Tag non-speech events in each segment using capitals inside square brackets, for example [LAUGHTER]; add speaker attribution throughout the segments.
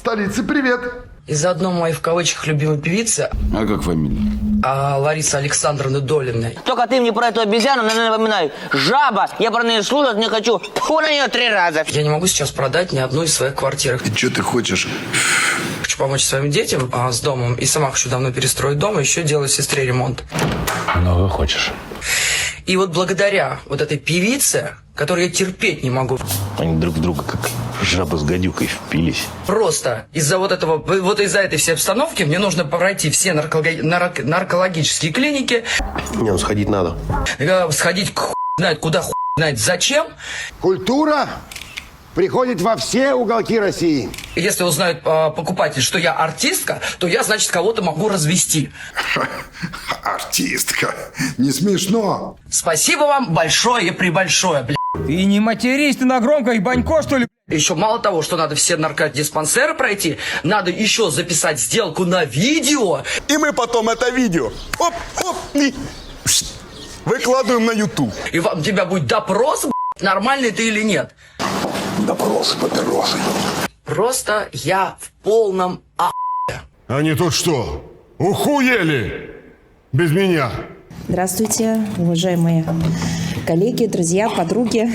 Speaker 1: столице привет.
Speaker 2: Из одной моей в кавычках любимой певицы
Speaker 1: А как фамилия?
Speaker 2: а, Ларисы Александровны Долиной.
Speaker 3: Только ты мне про эту обезьяну напоминай. Жаба, я про нее слушать не хочу. Фу на нее три раза.
Speaker 2: Я не могу сейчас продать ни одну из своих квартир.
Speaker 1: И что ты хочешь?
Speaker 2: Хочу помочь своим детям а, с домом. И сама хочу давно перестроить дом, и еще делать сестре ремонт.
Speaker 4: Много хочешь.
Speaker 2: И вот благодаря вот этой певице, которую я терпеть не могу,
Speaker 4: Они друг друга как жаба с гадюкой впились.
Speaker 2: просто из-за вот этого, вот из-за этой всей обстановки мне нужно пройти все нарколога- нарк- наркологические клиники,
Speaker 5: Не, ну сходить надо.
Speaker 2: э, сходить к хуй знает куда, хуй знает зачем.
Speaker 6: Культура приходит во все уголки России.
Speaker 2: И Если узнает э, покупатель, что я артистка, то я, значит, кого-то могу развести. [LAUGHS]
Speaker 1: Артистка. Не смешно.
Speaker 2: Спасибо вам большое прибольшое, бля.
Speaker 7: Ты не матерись, ты на громкой банько, что ли?
Speaker 2: Еще мало того, что надо все наркодиспансеры пройти, надо еще записать сделку на видео.
Speaker 8: И мы потом это видео оп, оп, и выкладываем на YouTube.
Speaker 2: И вам тебя будет допрос, нормальный ты или нет.
Speaker 1: Допросы, папиросы.
Speaker 2: Просто я в полном а...
Speaker 9: Они тут что, ухуели? Без меня?
Speaker 10: Здравствуйте, уважаемые коллеги, друзья, подруги.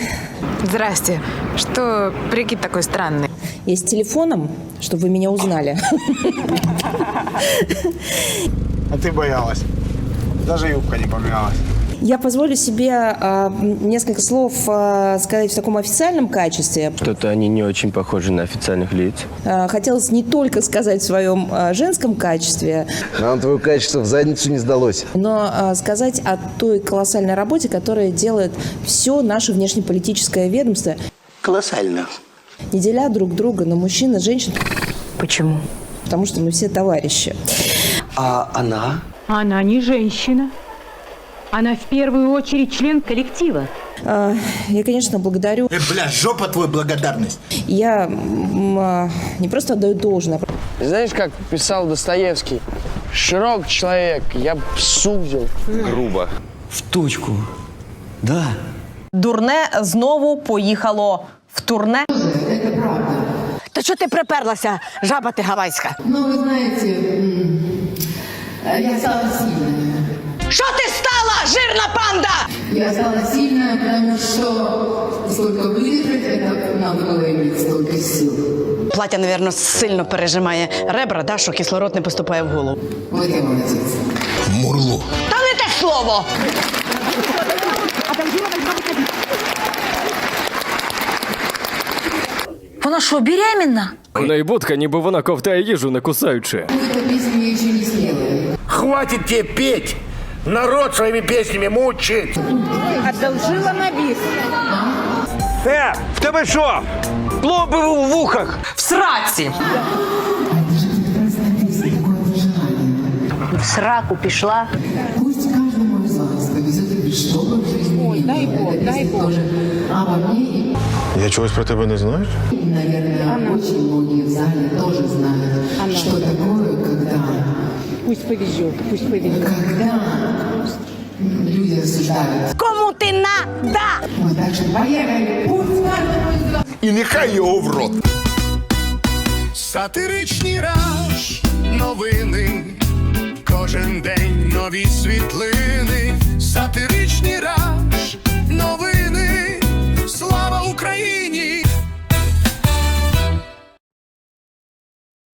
Speaker 11: Здрасте. Что прикид такой странный?
Speaker 10: Я с телефоном, чтобы вы меня узнали.
Speaker 5: А ты боялась. Даже юбка не поменялась.
Speaker 10: Я позволю себе а, несколько слов а, сказать в таком официальном качестве.
Speaker 4: Что-то они не очень похожи на официальных лиц.
Speaker 10: А, Хотелось не только сказать в своем а, женском качестве,
Speaker 5: Нам твое качество в задницу не сдалось.
Speaker 10: но а, сказать о той колоссальной работе, которая делает все наше внешнеполитическое ведомство,
Speaker 3: Колоссально.
Speaker 10: не деля друг друга на мужчин и женщин,
Speaker 11: Почему?
Speaker 10: потому что мы все товарищи.
Speaker 3: А она?
Speaker 11: Она не женщина. Она в первую очередь член коллектива.
Speaker 10: А, Я, конечно, благодарю.
Speaker 8: Э, бля, жопа твой благодарность.
Speaker 10: Я м, а, не просто отдаю должное, а
Speaker 7: Знаешь, как писал Достоевский? Широк человек, я сузил.
Speaker 4: Грубо.
Speaker 2: В точку. Да.
Speaker 3: Дурне знову поїхало в турне.
Speaker 11: Та що ти приперлася, жаба ти гавайська?
Speaker 12: Ну, вы знаете, м, э, я стала сильная.
Speaker 11: Що ти стала, жирна панда?
Speaker 12: Я стала сильная, потому что сколько выдержать, это надо было иметь столько сил.
Speaker 11: Платя, напевно, сильно пережимає ребра, да, що кислород не поступає в голову.
Speaker 12: Вот я молодец.
Speaker 1: Мурло.
Speaker 11: Та не те слово! Вона що, беременна?
Speaker 7: У неї будка, ніби вона ковтає їжу, не кусаючи.
Speaker 12: Эта песня я еще не смелая.
Speaker 8: Хватит тебе петь. Народ своими песнями мучит.
Speaker 11: Одолжила на біс.
Speaker 5: Е, в тебе що? Пломби в вухах.
Speaker 11: В сраці! В сраку пішла.
Speaker 12: Пусть каждому из вас повезет, что бы в жизни Ой, дай Бог, дай Бог. тоже обо мне и,
Speaker 9: Я чогось про тебе не знаю.
Speaker 12: и, наверное, очень многие в зале тоже знают, что такое, когда... пусть повезет, пусть повезет. Когда люди рассуждают.
Speaker 11: Кому ты надо?
Speaker 12: Мы дальше поехали.
Speaker 8: І нехай його в рот.
Speaker 9: Сатиричний раш, новини, кожен день нові світлини, сатиричний раш.